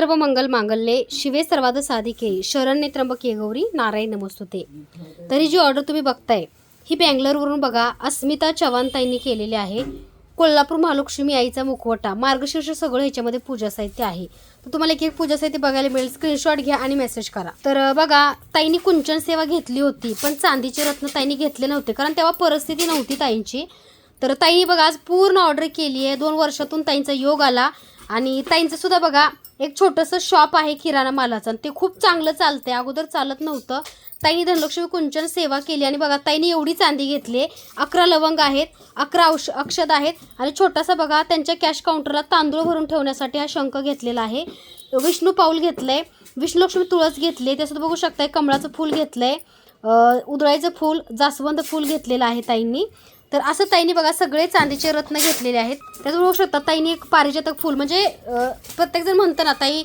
सर्व मंगल मांगल्ये शिवे सर्वाद साधिके शरण्ये त्र्यंबके गौरी नारायण नमस्तुते. तरी जी ऑर्डर तुम्ही बघताय ही बँगलोरवरून बघा अस्मिता चव्हाणताईंनी केलेली आहे. कोल्हापूर महालक्ष्मी आईचा मुखवटा मार्गशीर्ष सगळं ह्याच्यामध्ये पूजा साहित्य आहे. तर तुम्हाला एक एक पूजा साहित्य बघायला मिळेल. स्क्रीनशॉट घ्या आणि मेसेज करा. तर बघा ताईंनी कुंचन सेवा घेतली होती पण चांदीचे रत्न ताईंनी घेतले नव्हते कारण तेव्हा परिस्थिती नव्हती ताईंची. तर ताईंनी बघा आज पूर्ण ऑर्डर केली आहे दोन वर्षातून ताईंचा योग आला. आणि ताईंचं सुद्धा बघा एक छोटंसं शॉप आहे किराणा मालाचं आणि ते खूप चांगलं चालतंय. अगोदर चालत नव्हतं. ताईंनी धनलक्ष्मी कुंचन सेवा केली आणि बघा ताईंनी एवढी चांदी घेतली. आहे अकरा लवंग आहेत अकरा औष अक्षद आहेत आणि छोटासा बघा त्यांच्या कॅश काउंटरला तांदूळ भरून ठेवण्यासाठी हा शंख घेतलेला आहे. विष्णू पाऊल घेतलंय विष्णुलक्ष्मी तुळस घेतली त्याच्यात बघू शकताय कमळाचं फूल घेतलंय. आहे उधळायचं फूल जास्वंद फूल घेतलेलं आहे ताईंनी. तर असं ताईंनी बघा सगळे चांदीचे रत्न घेतलेले आहेत. त्यात होऊ शकतात ताईंनी एक पारिजातक फूल म्हणजे प्रत्येकजण म्हणतं ना ताई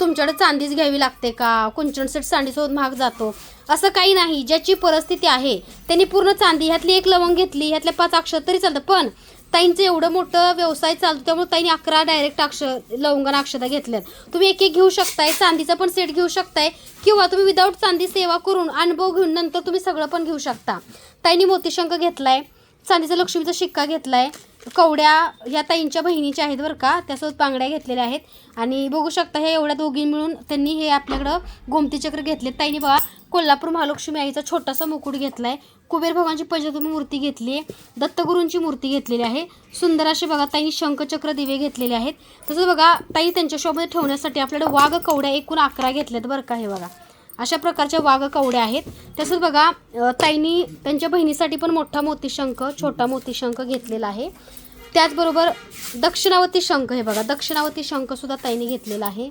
तुमच्याकडे चांदीच घ्यावी लागते का? कुंचन सेट चांदीसोबत महाग जातो. असं काही नाही ज्याची परिस्थिती आहे त्यांनी पूर्ण चांदी ह्यातली एक लवंग घेतली ह्यातल्या पाच अक्षर तरी चालतं. पण ताईंचं एवढं मोठं व्यवसाय चालतो त्यामुळे ताईंनी अकरा डायरेक्ट अक्षर लवंगण अक्षता घेतल्यात. तुम्ही एक एक घेऊ शकताय चांदीचा पण सेट घेऊ शकताय किंवा तुम्ही विदाऊट चांदी सेवा करून अनुभव घेऊन नंतर तुम्ही सगळं पण घेऊ शकता. ताईंनी मोतीशंक घेतलाय. चांदीचा लक्ष्मीचा शिक्का घेतलाय. कवड्या या ताईंच्या बहिणीच्या आहेत बरं का. त्यासोबत पांगड्या घेतलेल्या आहेत. आणि बघू शकता हे एवढ्या दोघी मिळून त्यांनी हे आपल्याकडं गोमती चक्र घेतले ताईंनी बघा कोल्हापूर महालक्ष्मी आईचा छोटासा मुकुट घेतलाय. कुबेर भगवानची पंचतुमी मूर्ती घेतली आहे. दत्तगुरूंची मूर्ती घेतलेली आहे. सुंदर असे बघा ताई शंखचक्र दिवे घेतलेले आहेत. तसंच बघा ताई त्यांच्या शोमध्ये ठेवण्यासाठी आपल्याकडे वाघ कवड्या एकूण अकरा घेतल्यात बरं का हे बघा. अशा प्रकारच्या वाघ कवड्या आहेत. तसंच बघा ताईनी त्यांच्या बहिणीसाठी पण मोठा मोती शंख छोटा मोती शंख घेतलेला आहे. त्याचबरोबर दक्षिणावती शंख हे बघा दक्षिणावती शंखसुद्धा ताईनी ताईंनी घेतलेला आहे.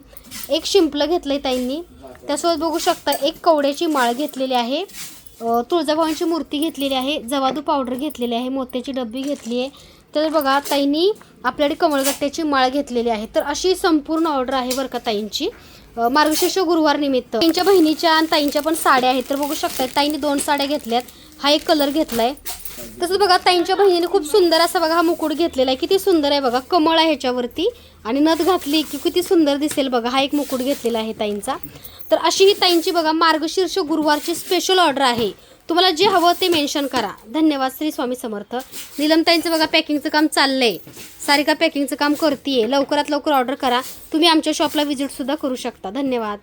एक शिंपलं घेतलं आहे ताईंनी. त्यासोबत बघू शकता एक कवड्याची माळ घेतलेली आहे. तुळजाभवांची तुळजाभवानीची मूर्ती घेतलेली आहे. जवादू पावडर घेतलेली आहे. मोत्याची डब्बी घेतली आहे. तर बघा ताईंनी आपल्याकडे कमळगट्ट्याची माळ घेतलेली आहे. तर अशी संपूर्ण ऑर्डर आहे बरं का ताईंची. मार्गशीर्ष गुरुवार निमित्त. त्यांच्या बहिणीच्या आणि ताईंच्या पण साड्या आहेत. तर बघू शकता ताईंनी दोन साड्या घेतल्यात. हा एक कलर घेतलाय. तसंच बघा ताईंच्या बहिणीने खूप सुंदर असा बघा हा मुकुट घेतलेला आहे. किती सुंदर आहे बघा कमळ आहे ह्याच्यावरती. आणि नथ घातली की किती सुंदर दिसेल बघा हा एक मुकुट घेतलेला आहे ताईंचा. तर अशी ही ताईंची बघा मार्गशीर्ष गुरुवारची स्पेशल ऑर्डर आहे. तुम्हाला जे हवं ते मेन्शन करा. धन्यवाद श्री स्वामी समर्थ. निलमताईंचं बघा पॅकिंगचं काम चाललंय. सारिका पॅकिंगचं काम करतीये. लवकरात लवकर ऑर्डर करा. तुम्ही आमच्या शॉपला व्हिजिटसुद्धा करू शकता. धन्यवाद.